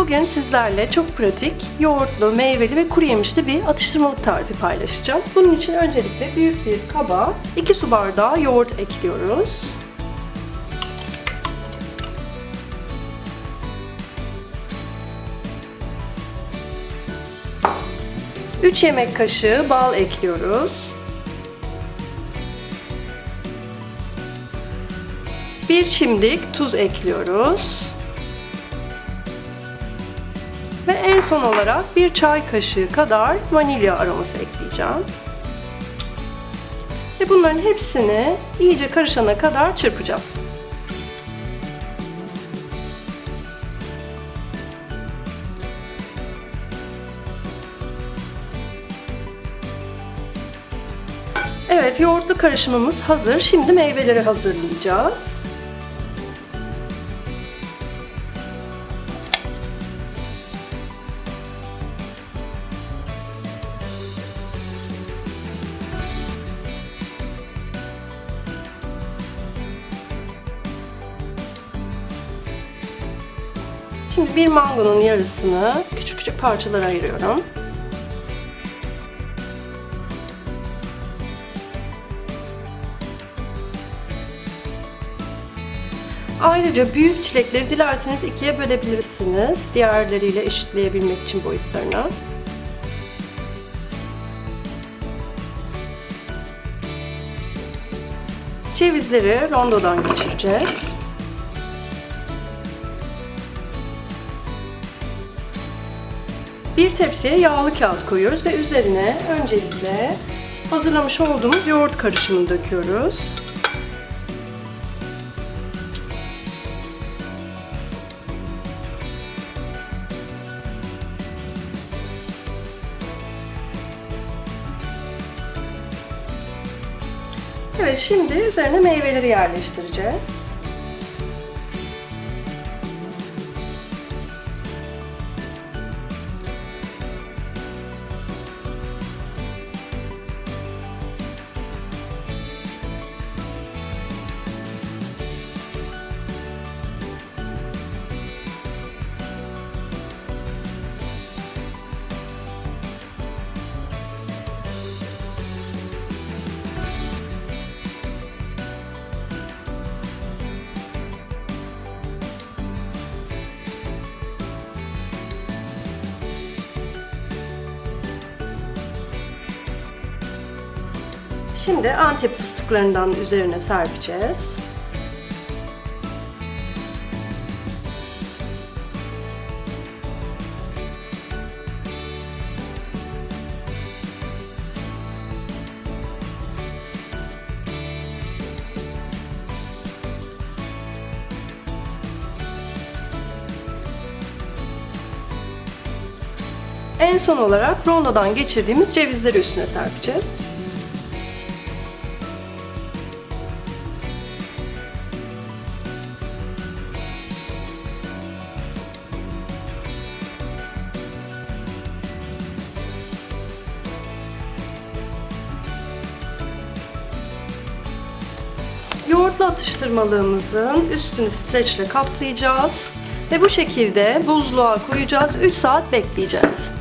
Bugün sizlerle çok pratik, yoğurtlu, meyveli ve kuru yemişli bir atıştırmalık tarifi paylaşacağım. Bunun için öncelikle büyük bir kaba 2 su bardağı yoğurt ekliyoruz. Üç yemek kaşığı bal ekliyoruz. Bir çimdik tuz ekliyoruz. Ve en son olarak bir çay kaşığı kadar vanilya aroması ekleyeceğim. Ve bunların hepsini iyice karışana kadar çırpacağız. Evet, yoğurtlu karışımımız hazır. Şimdi meyveleri hazırlayacağız. Şimdi bir mangonun yarısını küçük küçük parçalara ayırıyorum. Ayrıca büyük çilekleri dilerseniz ikiye bölebilirsiniz. Diğerleriyle eşitleyebilmek için boyutlarını. Cevizleri rondodan geçireceğiz. Bir tepsiye yağlı kağıt koyuyoruz ve üzerine öncelikle hazırlamış olduğumuz yoğurt karışımını döküyoruz. Evet, şimdi üzerine meyveleri yerleştireceğiz. Şimdi Antep fıstıklarından üzerine serpeceğiz. En son olarak rondodan geçirdiğimiz cevizleri üstüne serpeceğiz. Yoğurtlu atıştırmalığımızın üstünü streçle kaplayacağız ve bu şekilde buzluğa koyacağız. 3 saat bekleyeceğiz.